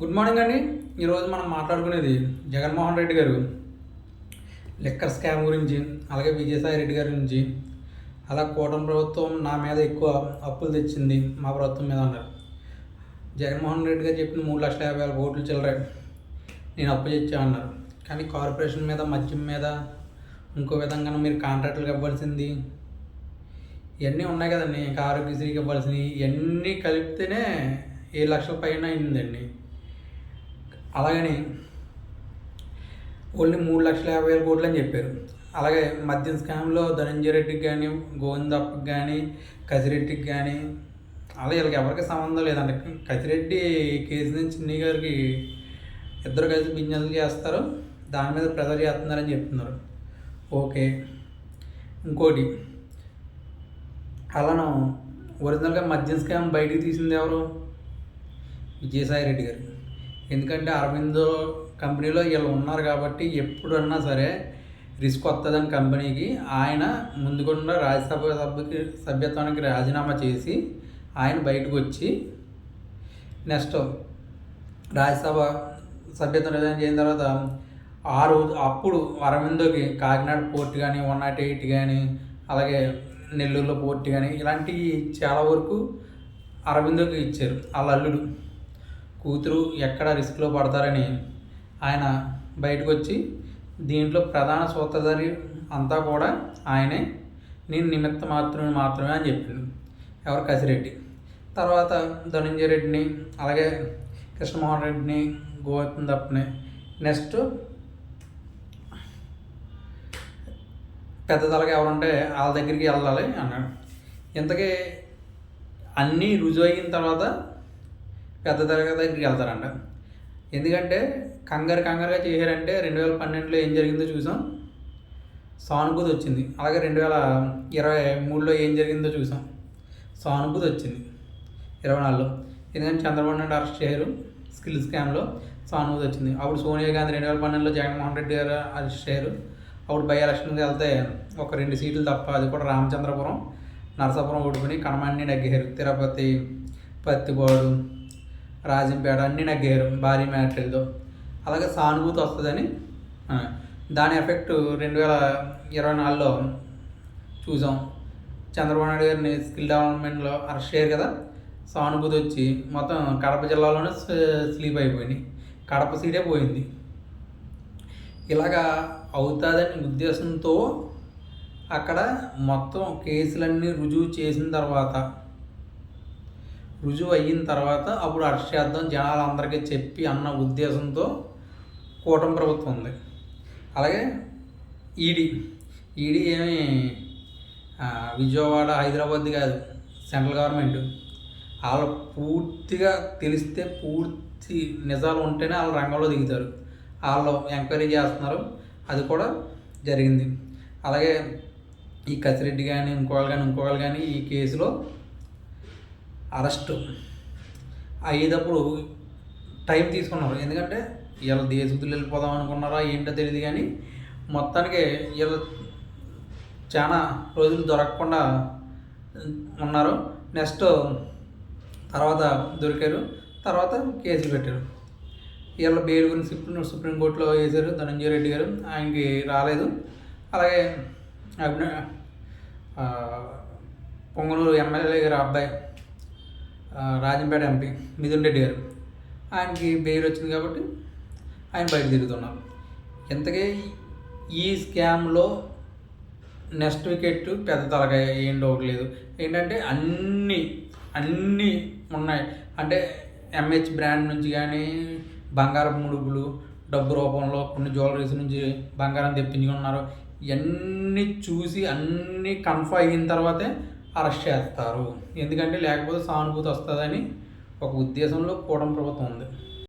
Good morning అండి. ఈరోజు మనం మాట్లాడుకునేది జగన్మోహన్ రెడ్డి గారు లిక్కర్ స్కామ్ గురించి అలాగే విజయసాయి రెడ్డి గారి గురించి అలా కూటమి ప్రభుత్వం నా మీద ఎక్కువ అప్పులు తెచ్చింది మా ప్రభుత్వం మీద అన్నారు. జగన్మోహన్ రెడ్డి గారు చెప్పిన మూడు లక్షల యాభై వేల కోట్లు చిల్లర నేను అప్పు తెచ్చా అన్నారు. కానీ కార్పొరేషన్ మీద మద్యం మీద ఇంకో విధంగా మీరు కాంట్రాక్టులకు ఇవ్వాల్సింది. ఇవన్నీ ఉన్నాయి కదండి. ఇంకా ఆరోగ్యశ్రీకి ఇవ్వాల్సినవి. ఇవన్నీ కలిపితేనే ఏడు లక్షల పైన అయిందండి. అలాగని ఓన్లీ మూడు లక్షల యాభై వేల కోట్లు అని చెప్పారు. అలాగే మద్యం స్కామ్లో ధనంజయ రెడ్డికి కానీ గోవిందప్పకి కానీ కసిరెడ్డికి కానీ అలా వీళ్ళకి ఎవరికి సంబంధం లేదండి. కసిరెడ్డి కేసు నుంచి చిన్ని గారికి ఇద్దరు కలిసి బిజినెస్ చేస్తారు. దాని మీద ప్రెజర్ చేస్తున్నారని చెప్తున్నారు. ఓకే. ఇంకోటి అలాను ఒరిజినల్గా మద్యం స్కామ్ బయటికి తీసింది ఎవరు? విజయసాయి రెడ్డి గారు. ఎందుకంటే అరవిందో కంపెనీలో వీళ్ళు ఉన్నారు కాబట్టి ఎప్పుడన్నా సరే రిస్క్ వస్తుందని కంపెనీకి ఆయన ముందుకుండా రాజ్యసభ సభ్యుకి సభ్యత్వానికి రాజీనామా చేసి ఆయన బయటకు వచ్చి నెక్స్ట్ రాజ్యసభ సభ్యత్వం రిజైన్ చేసిన తర్వాత ఆ రోజు అప్పుడు అరవిందోకి కాకినాడ పోర్ట్ కానీ వన్ నాట్ ఎయిట్ కానీ అలాగే నెల్లూరులో పోర్ట్ కానీ ఇలాంటివి చాలా వరకు అరవిందోకి ఇచ్చారు. వాళ్ళ అల్లుడు కూతురు ఎక్కడ రిస్క్లో పడతారని ఆయన బయటకు వచ్చి దీంట్లో ప్రధాన సూత్రధారి అంతా కూడా ఆయనే. నేను నిమిత్త మాత్రమే మాత్రమే అని చెప్పింది. ఎవరు? కసిరెడ్డి. తర్వాత ధనంజయ రెడ్డిని అలాగే కృష్ణమోహన్ రెడ్డిని గోవర్ధన్ దప్పని నెక్స్ట్ పెద్ద తలగా ఎవరుంటే వాళ్ళ దగ్గరికి వెళ్ళాలి అన్నాడు. ఇంతకీ అన్నీ రుజువు అయిన తర్వాత పెద్ద తరగతి దగ్గరికి వెళ్తారంట. ఎందుకంటే కంగారు కంగారుగా చేశారంటే రెండు వేల పన్నెండులో ఏం జరిగిందో చూసాం. సానుభూతి వచ్చింది. అలాగే రెండు వేల ఇరవై మూడులో ఏం జరిగిందో చూసాం. సానుభూతి వచ్చింది ఇరవై నాలుగులో. ఎందుకంటే చంద్రబాబు నాయుడు అరెస్ట్ చేయరు స్కిల్ స్కామ్లో. సానుభూతి వచ్చింది. అప్పుడు సోనియా గాంధీ రెండు వేల పన్నెండులో జగన్మోహన్ రెడ్డి గారు అరెస్ట్ చేయరు అప్పుడు బై ఎలక్షన్కి వెళ్తే ఒక రెండు సీట్లు తప్ప అది కూడా రామచంద్రపురం నరసాపురం ఓడిపోయి కనమన్ని నగ్గారు తిరుపతి పత్తిపాడు రాజంపేట అన్నీ నగ్గారు భారీ మ్యాట్రిల్తో. అలాగే సానుభూతి వస్తుందని దాని ఎఫెక్ట్ రెండు వేల ఇరవై నాలుగులో చూసాం. చంద్రబాబు నాయుడు గారిని స్కిల్ డెవలప్మెంట్లో అరెస్ట్ చేయరు కదా సానుభూతి వచ్చి మొత్తం కడప జిల్లాలోనే స్లీప్ అయిపోయింది. కడప సీటే పోయింది. ఇలాగా అవుతుందని ఉద్దేశంతో అక్కడ మొత్తం కేసులన్నీ రుజువు చేసిన తర్వాత రుజువు అయిన తర్వాత అప్పుడు అరెస్ట్ చేద్దాం జనాలందరికీ చెప్పి అన్న ఉద్దేశంతో కూటమి ప్రభుత్వం ఉంది. అలాగే ఈడీ ఈడీ ఏమి విజయవాడ హైదరాబాద్ కాదు సెంట్రల్ గవర్నమెంట్. వాళ్ళు పూర్తిగా తెలిస్తే పూర్తి నిజాలు ఉంటేనే వాళ్ళు రంగంలో దిగుతారు. వాళ్ళు ఎంక్వైరీ చేస్తున్నారు. అది కూడా జరిగింది. అలాగే ఈ కసిరెడ్డి కానీ ఇంకోళ్ళు కానీ ఇంకోళ్ళు కానీ ఈ కేసులో అరెస్ట్. అయ్యేటప్పుడు టైం తీసుకున్నారు. ఎందుకంటే వీళ్ళ దేశస్తులు వెళ్ళిపోదాం అనుకున్నారా ఏంటో తెలియదు కానీ మొత్తానికి వీళ్ళు చాలా రోజులు దొరకకుండా ఉన్నారు. నెక్స్ట్ తర్వాత దొరికారు. తర్వాత కేసులు పెట్టారు. వీళ్ళ బెయిల్ గురించి సుప్రీం సుప్రీంకోర్టులో వేశారు ధనంజయ రెడ్డి గారు. ఆయనకి రాలేదు. అలాగే అభిన పొంగనూరు ఎమ్మెల్యే గారు అబ్బాయి రాజంపేట ఎంపీ మిథున్ రెడ్డి గారు. ఆయనకి బెయిల్ వచ్చింది కాబట్టి ఆయన బయట తిరుగుతున్నారు. ఇంతకీ ఈ స్కామ్లో నెక్స్ట్ వికెట్ పెద్ద తలకాయ ఏం డౌట్ లేదు. ఏంటంటే అన్ని అన్నీ ఉన్నాయి. అంటే ఎంహెచ్ బ్రాండ్ నుంచి కానీ బంగారం ముడుపులు డబ్బు రూపంలో కొన్ని జ్యువెలరీస్ నుంచి బంగారం తెప్పించుకున్నారు. ఇవన్నీ చూసి అన్నీ కన్ఫర్మ్ అయిన తర్వాతే అరెస్ట్ చేస్తారు. ఎందుకంటే లేకపోతే సానుభూతి వస్తుందని ఒక ఉద్దేశంలో కూటమి ప్రభుత్వం ఉంది.